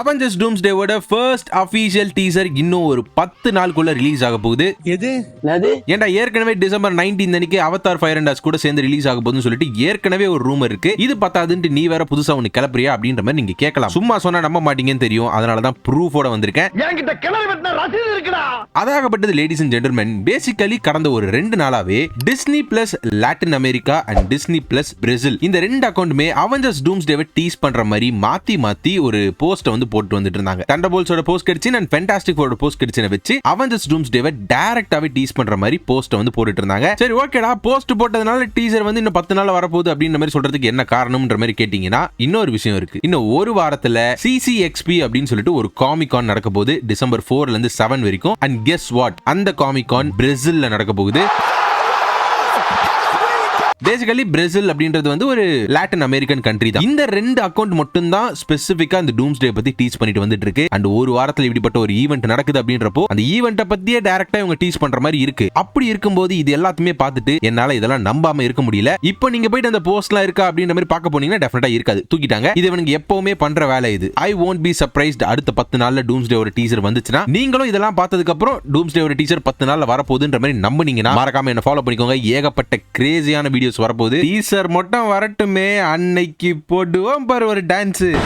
Avengers டூம்ஸ்டேவோட first official teaser இன்னும் ஒரு பத்து நாளுக்குள்ள ரிலீஸ் ஆக போகுது. எது? ஏன்டா ஏற்கனவே டிசம்பர் 19 அன்னைக்கு அவதார் ஃபயர் அண்டாஸ் கூட சேர்ந்து ரிலீஸ் ஆக போகுதுன்னு சொல்லிட்டு ஏற்கனவே ஒரு ரூமர் இருக்கு. இது பத்தாதுன்ட்டு நீ வேற புதுசா ஒன்னு கிளப்புறியா அப்படின்ற மாதிரி நீங்க கேட்கலாம். சும்மா சொன்னா நம்ப மாட்டீங்கன்னு தெரியும். அதனால தான் ப்ரூஃபோட வந்திருக்கேன் அதாகப்பட்டது லேடிஸ் அண்ட் ஜென்டல்மென் பேசிக்கலி கடந்த ஒரு ரெண்டு நாளாவே Disney plus Latin America and Disney plus Brazil இந்த ரெண்டு அக்கௌண்ட்டுமே அவெஞ்சர்ஸ் டூம்ஸ் டேவை டீஸ் பண்ற மாதிரி மாத்தி மாத்தி ஒரு போஸ்ட் வந்து போட்டு வந்துட்டு இருந்தாங்க. தண்டபோல்ஸோட போஸ்ட் கிடைச்சு அண்ட் ஃபென்டாஸ்டிக் போஸ்ட் கிடைச்சின வச்சு அவெஞ்சர்ஸ் டூம்ஸ் டேவை டேரக்டாவே டீஸ் பண்ற மாதிரி போஸ்ட் வந்து போட்டுட்டு இருந்தாங்க. சரி ஓகேடா போஸ்ட் போட்டதுனால டீசர் வந்து இன்னும் பத்து நாள் வரப்போகுது அப்படின்ற மாதிரி சொல்றதுக்கு என்ன காரணம்ன்ற மாதிரி கேட்டீங்கன்னா இன்னொரு விஷயம் இருக்கு. இன்னும் ஒரு வாரத்துல சிசிஎக்ஸ்பி அப்படின்னு சொல்லிட்டு ஒரு காமிகான் நடக்க போகுது. டிசம்பர் ஃபோர்ல இருந்து செவன் வரைக்கும். அண்ட் கெஸ் வாட் அந்த காமிகான் பிரேசில்ல நடக்க போகுது. பேசிக்கலி பிரேசில் அப்படின்றது வந்து ஒரு லாட்டின் அமெரிக்கன் கண்ட்ரி தான். இந்த ரெண்டு அக்கௌண்ட் மட்டும் தான் ஸ்பெசிஃபிக்கா இந்த டூம்ஸ் டே பத்தி டீச் பண்ணிட்டு வந்துட்டு இருக்கு அண்ட் ஒரு வாரத்துல இப்படிப்பட்ட ஒரு ஈவெண்ட் நடக்குது அப்படின்றப்போ அந்த ஈவெண்ட்டை பத்தியே டைரக்டா இவங்க டீச் பண்ற மாதிரி இருக்கு. அப்படி இருக்கும்போது இது எல்லாத்தையுமே பார்த்துட்டு என்னால இதெல்லாம் நம்பாம இருக்க முடியல. இப்போ நீங்க போயிட்டு அந்த போஸ்ட்லாம் இருக்கா அப்படின்ற மாதிரி பார்க்க போனீங்கன்னா டெஃபினட்டா இருக்காது. தூக்கிட்டாங்க. இது இவனுக்கு எப்பவுமே பண்ற வேலை இது. ஐ ஓன்ட் பி சர்ப்ரைஸ்ட் அடுத்த பத்து நாள்ல டூம்ஸ் டே ஒரு டீசர் வந்துச்சுன்னா நீங்களும் இதெல்லாம் பார்த்ததுக்கு அப்புறம் டூம்ஸ் டே ஒரு டீசர் பத்து நாள்ல வரப்போகுதுன்ற மாதிரி நம்பினீங்கன்னா மறக்காம என்ன ஃபாலோ பண்ணிக்கோங்க. ஏகப்பட்ட கிரேசியான வீடியோஸ் வரப்போகுது. டீசர் மட்டும் வரட்டுமே. அன்னைக்கு போடுவோம் பாரு ஒரு டான்ஸு